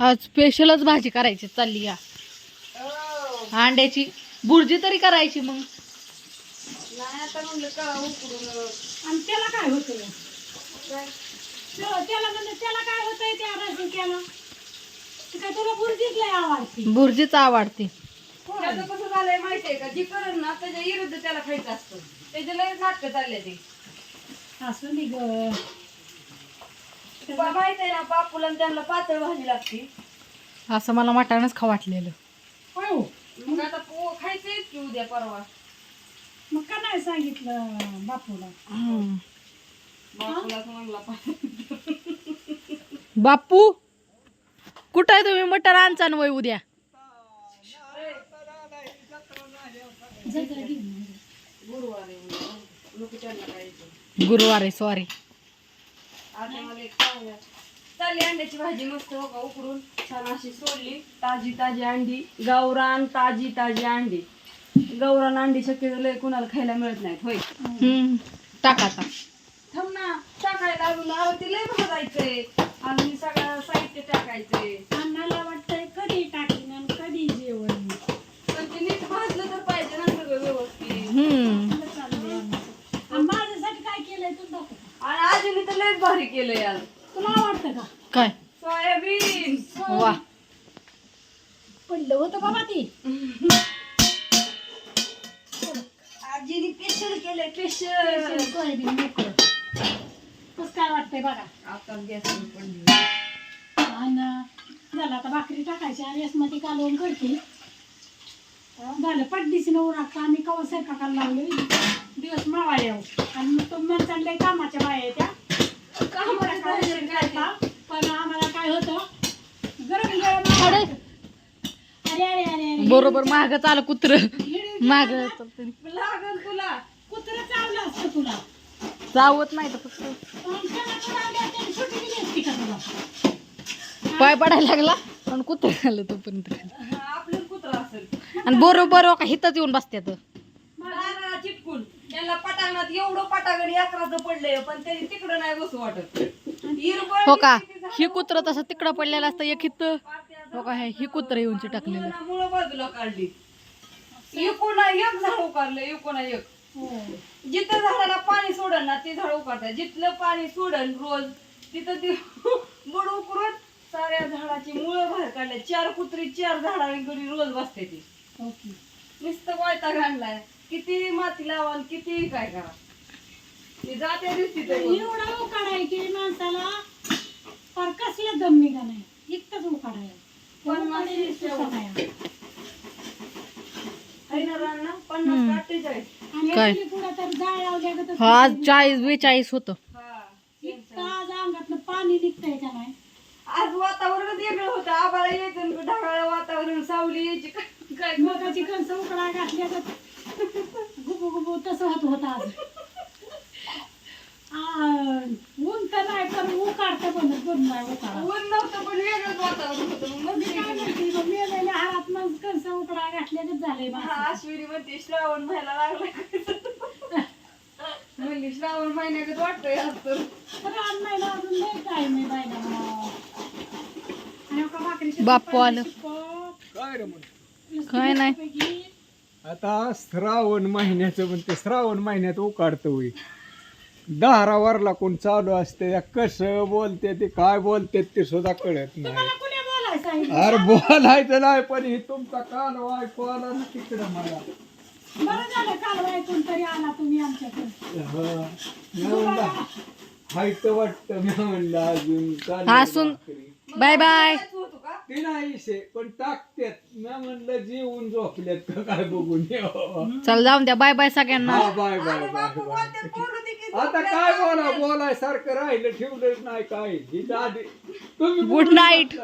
आज स्पेशलच भाजी करायची चालली या. अंड्याची बुर्जी तरी करायची मग. नाही आता म्हणलं का उकडून आणि त्याला काय त्याला त्याला म्हणजे त्याला काय होतंय त्या तुला बुर्जीच लय आवडते. बुर्जीच आवडते. त्याचं कसं झालंय माहितीये का? जी करण ना त्याच्या विरुद्ध त्याला खायचं असतं. त्याचे लय नाटकं चालले ते. असं नाही ग. माहीत आहे ना बापूला आणि त्यांना पातळ भाजी लागते असं मला मटाणच खा वाटलेलं होय हो. मग आता पो खायचंय की उद्या परवा मग का नाही सांगितलं बापूला हम्म. बापूलाच म्हणला पातळ. बापू कुठं आहे तुम्ही मटण आणचा वय उद्या घेऊन. गुरुवार खायचं आहे सॉरी चालली अंड्याची भाजी मस्त हो का उकडून छान अशी सोडली. ताजी ताजी अंडी गावरान ताजी ताजी अंडी. गावरान अंडी शक्यतो लय कुणाला खायला मिळत नाहीत होय. हम्म. टाक आता थांब ना टाकायला अजून अहो ते लय भाजायचंय. अजून सगळं साहित्य टाकायचंय. वाटतंय भारी केलंय यार तुला आवडतं का? काय? सोयाबीन. वा. पडलं होतं बाबा ती आजीने स्पेशल केलंय स्पेशल सोयाबीन मोकळं. कसं काय वाटतंय बघा? आता गॅस आणि झालं आता भाकरी टाकायची. आणि मध्ये कालवून करते. झालं पटदिशीनं उरकता आम्ही कवा स्वयंपाकाला लावलो. दिवस मावा येऊ. आणि मग तो म्हणतात लय कामाच्या बाया त्या कामाचं काय टेन्शन काय ते? करता, पण आम्हाला काय होतं? गरम गरम अरे. अरे अरे अरे अरे बरोबर माग चाल कुत्र. माग लागल तुला. कुत्रं चावलं असतं तुला. चावत नाही तर फक्त असती का तुला? पाय पडायला लागला पण कुत्र आलं तोपर्यंत आपलं कुत्रा असेल. आणि बरोबर हो का हिथंच येऊन बसत्यात. पटांगणात एवढं पटांगण यात्राचं पडलंय पण त्यांनी तिकडं नाही बसू वाटत. हिरवळ हो का? किती झाडं ही कुत्र तसं तिकडं पडलेलं असतं एक हित हो का? हे ही कुत्र येऊन टाकलेलं मुळं- मुळं बाजूला काढली. एकोणा एक झाड उकारलं एकोणा एक. हो. जिथं झाडाला पाणी सोडल ना ते झाड उकारतात. जिथलं पाणी सोडल रोज तिथं ते बुड उकरून साऱ्या झाडाची मुळं बाहेर काढल्या. चार कुत्री चार झाडांकडे रोज बसते ती. ओके नुसतं वैताग आणलाय. किती माती लावा आणि किती काय करा. ते जात्या दिसती तरी एवढा उकाडा आहे की माणसाला पर कसला दम निघा नाही इतकंच उकाडा आहे. त्या पण उकाड्याने माशी सुसाट आहे. आहे ना रान पन्नास का अठ्ठेचाळीस? आणि काय? actually पुढं तर जाळ लावल्या हा आज चाळीस बेचाळीस होतं. हा इतकं आज अंगातनं पाणी निघतंय का नाही? आज वातावरणच वेगळं होतं. आबाला यायचं ढगाळ वातावरण सावली यायची. काय मगाची कणसं उकडा घातल्या तर गुबू गुबू तसं होत होतं आज. आ, ऊन तर नाही पण उकाडतं पण पण नाही उकाडा ऊन नव्हतं पण वेगळंच वातावरण होतं. मग मी काय मग म्हणते मग मेलेल्या हारात मग कणसं उकडा घातल्यागत हा. अश्विनी म्हणते श्रावण व्हायला लागला म्हणली श्रावण महिन्यात वाटतंय आज तर. महिना अजून लय बायला. एका भाकरीच्या बाप्पू काय रे म्हण नुसती काय नाही. आता श्रावण महिन्याचं म्हणते श्रावण महिन्यात उकाडतो होई दारावरला कोण चालू असते त्या कसं बोलते ते काय बोलते ते सुद्धा कळत नाही अरे बोलायचं नाही पण हे तुमचा काल आला ना तिकडं मला बरं झालं काल ऐकून तरी आला तुम्ही आमच्याकडे हा. मी म्हणलं, हायचं वाटतं मी म्हणलं अजून चाललंय हसून भाकरी. बाय बाय ते नाही शे पण टाकत्यात मी म्हणलं जेवून झोपल्यात का काय बघून. चल जाऊन द्या. बाय बाय सगळ्यांना. हा बाय बाय बाय आता काय बोला बोलाय सारखं राहिलं ठेवलं नाही काय हिच्या आधी तुम्ही Good night.